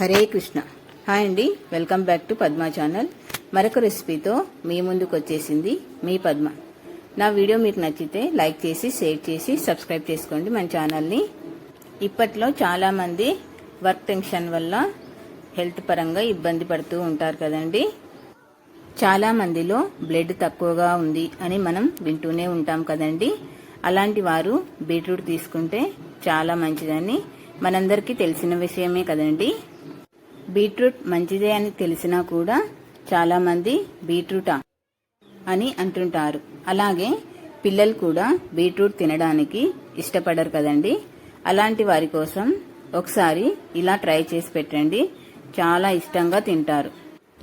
Hare Krishna. Hi అండి. Welcome back to Padma channel. మరొక రెసిపీతో మీ ముందుకు వచ్చేసింది మీ పద్మ. నా వీడియో మీకు నచ్చితే లైక్ చేసి షేర్ చేసి సబ్స్క్రైబ్ చేసుకోండి మన ఛానల్ని. ఇప్పట్లో చాలామంది వర్క్ టెన్షన్ వల్ల హెల్త్ పరంగా ఇబ్బంది పడుతూ ఉంటారు కదండి. చాలా మందిలో బ్లడ్ తక్కువగా ఉంది అని మనం వింటూనే ఉంటాం కదండి. అలాంటి వారు బీట్రూట్ తీసుకుంటే చాలా మంచిదని మనందరికీ తెలిసిన విషయమే కదండి. బీట్రూట్ మంచిదే అని తెలిసినా కూడా చాలామంది బీట్రూట్ బీట్రూటా అని అంటుంటారు. అలాగే పిల్లలు కూడా బీట్రూట్ తినడానికి ఇష్టపడరు కదండి. అలాంటి వారి కోసం ఒకసారి ఇలా ట్రై చేసి పెట్టండి. చాలా ఇష్టంగా తింటారు.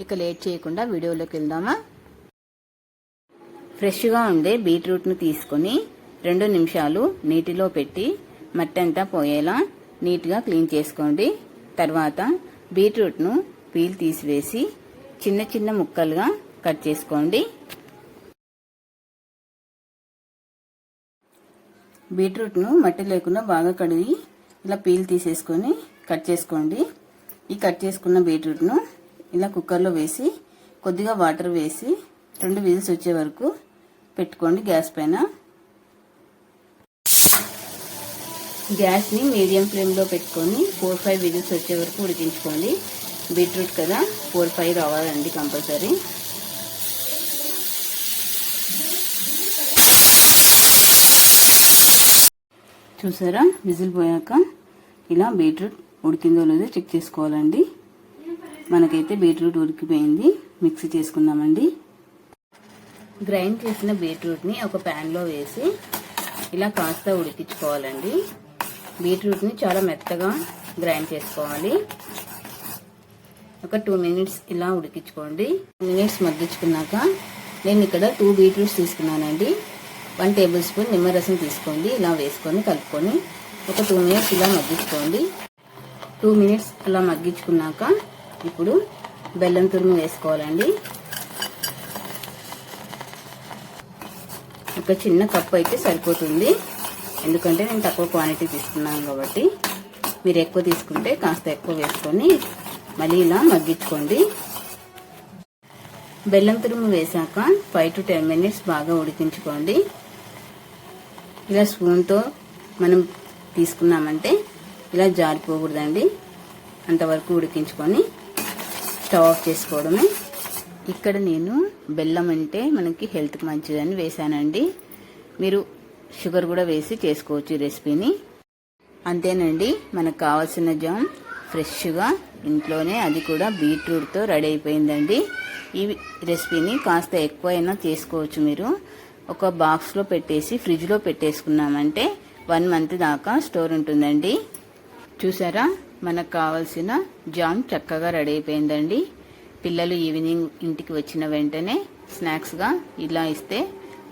ఇక లేట్ చేయకుండా వీడియోలోకి వెళ్దామా? ఫ్రెష్గా ఉండే బీట్రూట్ను తీసుకొని రెండు నిమిషాలు నీటిలో పెట్టి మట్టంతా పోయేలా నీట్గా క్లీన్ చేసుకోండి. తర్వాత బీట్రూట్ను పీల్ తీసివేసి చిన్న చిన్న ముక్కలుగా కట్ చేసుకోండి. బీట్రూట్ను మట్టి లేకుండా బాగా కడిగి ఇలా పీల్ తీసేసుకొని కట్ చేసుకోండి. ఈ కట్ చేసుకున్న బీట్రూట్ను ఇలా కుక్కర్లో వేసి కొద్దిగా వాటర్ వేసి రెండు విజిల్స్ వచ్చే వరకు పెట్టుకోండి గ్యాస్ పైన. గ్యాస్ని మీడియం ఫ్లేమ్లో పెట్టుకొని ఫోర్ ఫైవ్ విజిల్స్ వచ్చే వరకు ఉడికించుకోండి. బీట్రూట్ కదా ఫోర్ ఫైవ్ రావాలండి కంపల్సరీ. చూసారా? విజిల్ పోయాక ఇలా బీట్రూట్ ఉడికిందో లేదో చెక్ చేసుకోవాలండి. మనకైతే బీట్రూట్ ఉడికిపోయింది. మిక్సీ చేసుకుందామండి. గ్రైండ్ చేసిన బీట్రూట్ని ఒక ప్యాన్లో వేసి ఇలా కాస్త ఉడికించుకోవాలండి. బీట్రూట్ని చాలా మెత్తగా గ్రైండ్ చేసుకోవాలి. ఒక టూ మినిట్స్ ఇలా ఉడికించుకోండి. మినిట్స్ మగ్గించుకున్నాక నేను ఇక్కడ టూ బీట్రూట్స్ తీసుకున్నానండి. వన్ టేబుల్ స్పూన్ నిమ్మరసం తీసుకోండి. ఇలా వేసుకొని కలుపుకొని ఒక టూ మినిట్స్ ఇలా మగ్గించుకోండి. టూ మినిట్స్ అలా మగ్గించుకున్నాక ఇప్పుడు బెల్లం తురుము వేసుకోవాలండి. ఒక చిన్న కప్పు అయితే సరిపోతుంది. ఎందుకంటే నేను తక్కువ క్వాంటిటీ తీసుకున్నాను కాబట్టి మీరు ఎక్కువ తీసుకుంటే కాస్త ఎక్కువ వేసుకొని మళ్ళీ ఇలా మగ్గించుకోండి. బెల్లం తురుము వేసాక ఫైవ్ టు టెన్ మినిట్స్ బాగా ఉడికించుకోండి. ఇలా స్పూన్తో మనం తీసుకున్నామంటే ఇలా జారిపోకూడదండి. అంతవరకు ఉడికించుకొని స్టవ్ ఆఫ్ చేసుకోవడమే. ఇక్కడ నేను బెల్లం అంటే మనకి హెల్త్కి మంచిదని వేసానండి మీరు షుగర్ కూడా వేసి చేసుకోవచ్చు ఈ రెసిపీని. అంతేనండి మనకు కావాల్సిన జామ్ ఫ్రెష్గా ఇంట్లోనే అది కూడా బీట్రూట్తో రెడీ అయిపోయిందండి. ఈ రెసిపీని కాస్త ఎక్కువైనా చేసుకోవచ్చు మీరు. ఒక బాక్స్లో పెట్టేసి ఫ్రిడ్జ్లో పెట్టేసుకున్నామంటే వన్ మంత్ దాకా స్టోర్ ఉంటుందండి. చూసారా మనకు కావాల్సిన జామ్ చక్కగా రెడీ అయిపోయిందండి. పిల్లలు ఈవినింగ్ ఇంటికి వచ్చిన వెంటనే స్నాక్స్గా ఇలా ఇస్తే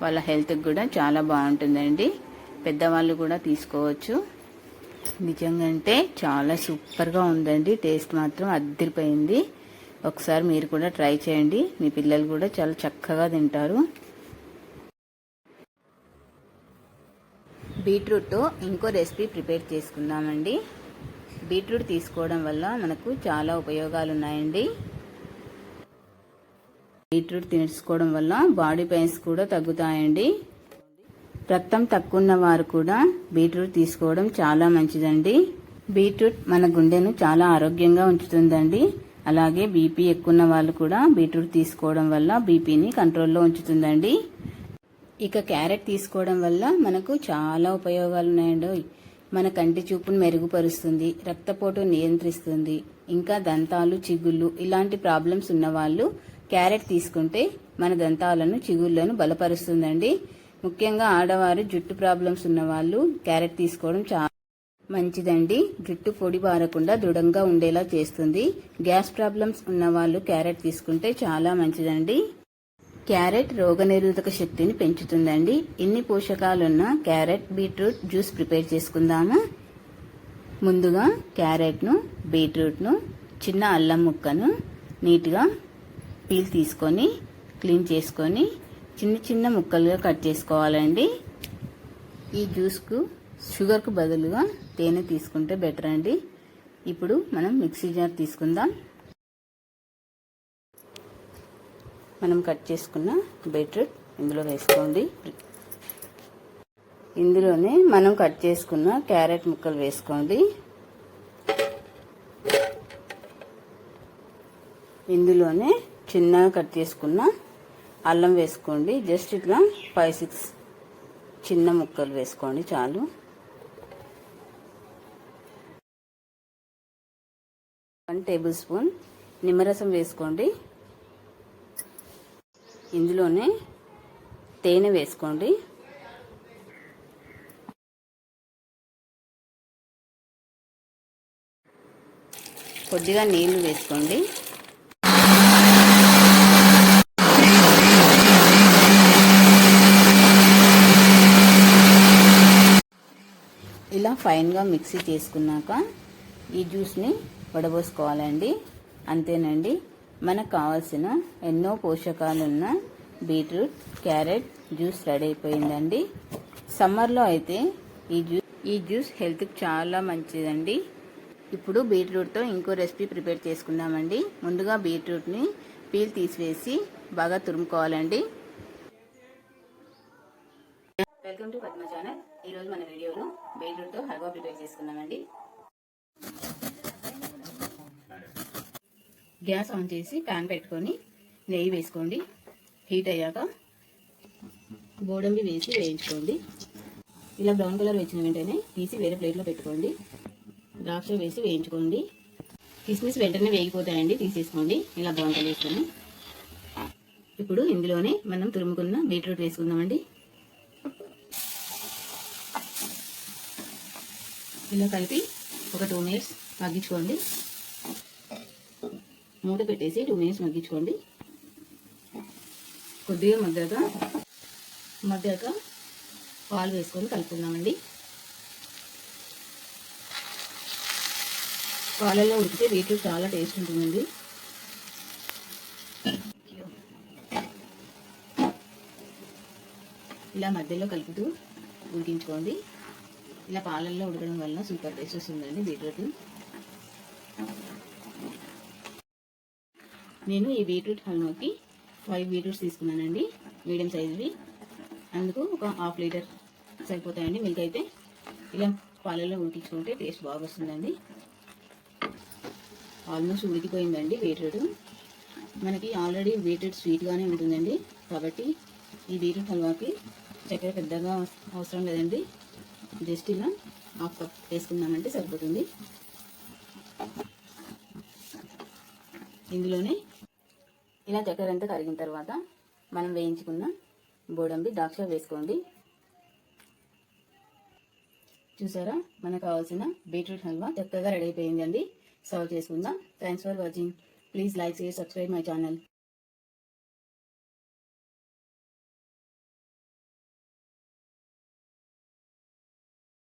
వాళ్ళ హెల్త్కి కూడా చాలా బాగుంటుందండి. పెద్దవాళ్ళు కూడా తీసుకోవచ్చు. నిజంగా అంటే చాలా సూపర్గా ఉందండి. టేస్ట్ మాత్రం అద్దరిపోయింది. ఒకసారి మీరు కూడా ట్రై చేయండి. మీ పిల్లలు కూడా చాలా చక్కగా తింటారు. బీట్రూట్తో ఇంకో రెసిపీ ప్రిపేర్ చేసుకుందామండి. బీట్రూట్ తీసుకోవడం వల్ల మనకు చాలా ఉపయోగాలు ఉన్నాయండి బీట్రూట్ తీసుకోవడం వల్ల బాడీ పెయిన్స్ కూడా తగ్గుతాయండి. రక్తం తక్కువ ఉన్న వారు కూడా బీట్రూట్ తీసుకోవడం చాలా మంచిదండి. బీట్రూట్ మన గుండెను చాలా ఆరోగ్యంగా ఉంచుతుందండి. అలాగే బీపీ ఎక్కువ ఉన్న వాళ్ళు కూడా బీట్రూట్ తీసుకోవడం వల్ల బీపీని కంట్రోల్లో ఉంచుతుందండి. ఇక క్యారెట్ తీసుకోవడం వల్ల మనకు చాలా ఉపయోగాలు ఉన్నాయండి. మన కంటి చూపును మెరుగుపరుస్తుంది రక్తపోటు నియంత్రిస్తుంది ఇంకా దంతాలు చిగుళ్ళు ఇలాంటి ప్రాబ్లమ్స్ ఉన్నవాళ్ళు క్యారెట్ తీసుకుంటే మన దంతాలను చిగుళ్ళను బలపరుస్తుందండి. ముఖ్యంగా ఆడవారు జుట్టు ప్రాబ్లమ్స్ ఉన్న వాళ్ళు క్యారెట్ తీసుకోవడం చాలా మంచిదండి. జుట్టు పొడి బారకుండా దృఢంగా ఉండేలా చేస్తుంది. గ్యాస్ ప్రాబ్లమ్స్ ఉన్న వాళ్ళు క్యారెట్ తీసుకుంటే చాలా మంచిదండి. క్యారెట్ రోగనిరోధక శక్తిని పెంచుతుందండి. ఎన్ని పోషకాలున్న క్యారెట్ బీట్రూట్ జ్యూస్ ప్రిపేర్ చేసుకుందాము? ముందుగా క్యారెట్ను బీట్రూట్ను చిన్న అల్లం ముక్కను నీట్గా పీల్ తీసుకొని క్లీన్ చేసుకొని చిన్న చిన్న ముక్కలుగా కట్ చేసుకోవాలండి. ఈ జ్యూస్కు షుగర్కు బదులుగా తేనె తీసుకుంటే బెటర్ అండి. ఇప్పుడు మనం మిక్సీ జార్ తీసుకుందాం. మనం కట్ చేసుకున్న బీట్రూట్ ఇందులో వేసుకోండి. ఇందులోనే మనం కట్ చేసుకున్న క్యారెట్ ముక్కలు వేసుకోండి. ఇందులోనే చిన్నగా కట్ చేసుకున్న అల్లం వేసుకోండి. జస్ట్ ఇట్లా ఫైవ్ సిక్స్ చిన్న ముక్కలు వేసుకోండి చాలు. వన్ టేబుల్ స్పూన్ నిమ్మరసం వేసుకోండి. ఇందులోనే తేనె వేసుకోండి. కొద్దిగా నీళ్ళు వేసుకోండి ఇలా ఫైన్గా మిక్సీ చేసుకున్నాక ఈ జ్యూస్ని వడబోసుకోవాలండి. అంతేనండి. మనకు కావాల్సిన ఎన్నో పోషకాలున్న బీట్రూట్ క్యారెట్ జ్యూస్ రెడీ అయిపోయిందండి. సమ్మర్లో అయితే ఈ జ్యూస్ ఈ జ్యూస్ హెల్త్కి చాలా మంచిదండి. ఇప్పుడు బీట్రూట్తో ఇంకో రెసిపీ ప్రిపేర్ చేసుకుందామండి. ముందుగా బీట్రూట్ని పీల్ తీసివేసి బాగా తురుముకోవాలండి. Welcome to Padma channel. ఈరోజు మన వీడియోలో బీట్రూట్తో హల్వా ప్రిపేర్ చేసుకున్నామండి గ్యాస్ ఆన్ చేసి ప్యాన్ పెట్టుకొని నెయ్యి వేసుకోండి. హీట్ అయ్యాక గోడంబి వేసి వేయించుకోండి. ఇలా బ్రౌన్ కలర్ వచ్చిన వెంటనే తీసి వేరే ప్లేట్లో పెట్టుకోండి. ద్రాక్ష వేసి వేయించుకోండి. కిస్మిస్ వెంటనే వేగిపోతాయండి తీసేసుకోండి. ఇలా బ్రౌన్ కలర్ వేసుకొని. ఇప్పుడు ఇందులోనే మనం తురుముకున్న బీట్రూట్ వేసుకుందామండి. ఇలా కలిపి ఒక టూ మినిట్స్ మగ్గించుకోండి. మూత పెట్టేసి టూ మినిట్స్ మగ్గించుకోండి. కొద్దిగా మగ్గాక మగ్గాక పాలు వేసుకొని కలుపుకుందామండి. పాలల్లో ఉడికితే వీటిలో చాలా టేస్ట్ ఉంటుందండి. ఇలా మధ్యలో కలుపుతూ ఉడికించుకోండి. ఇలా పాలల్లో ఉడకడం వల్ల సూపర్ టేస్ట్ వస్తుందండి బీట్రూట్. నేను ఈ బీట్రూట్ హల్వాకి ఫైవ్ బీట్రూట్స్ తీసుకున్నానండి మీడియం సైజువి. అందుకు ఒక హాఫ్ లీటర్ సరిపోతాయండి మిల్క్ అయితే. ఇలా పాలల్లో ఉడికించుకుంటే టేస్ట్ బాగా వస్తుందండి. ఆల్మోస్ట్ ఉడికిపోయిందండి బీట్రూట్. మనకి ఆల్రెడీ బీట్రూట్ స్వీట్గానే ఉంటుందండి కాబట్టి ఈ బీట్రూట్ హల్వాకి చక్కెర పెద్దగా అవసరం లేదండి. జస్ట్ ఇలా హాఫ్ కప్ వేసుకుందామంటే సరిపోతుంది. ఇందులోనే ఇలా చక్కెర అంతా కరిగిన తర్వాత మనం వేయించుకున్న బోడంబి ద్రాక్ష వేసుకోండి. చూసారా? మనకు కావాల్సిన బీట్రూట్ హల్వా చక్కగా రెడీ అయిపోయిందండి. సర్వ్ చేసుకుందాం. Thanks for watching please like share subscribe my channel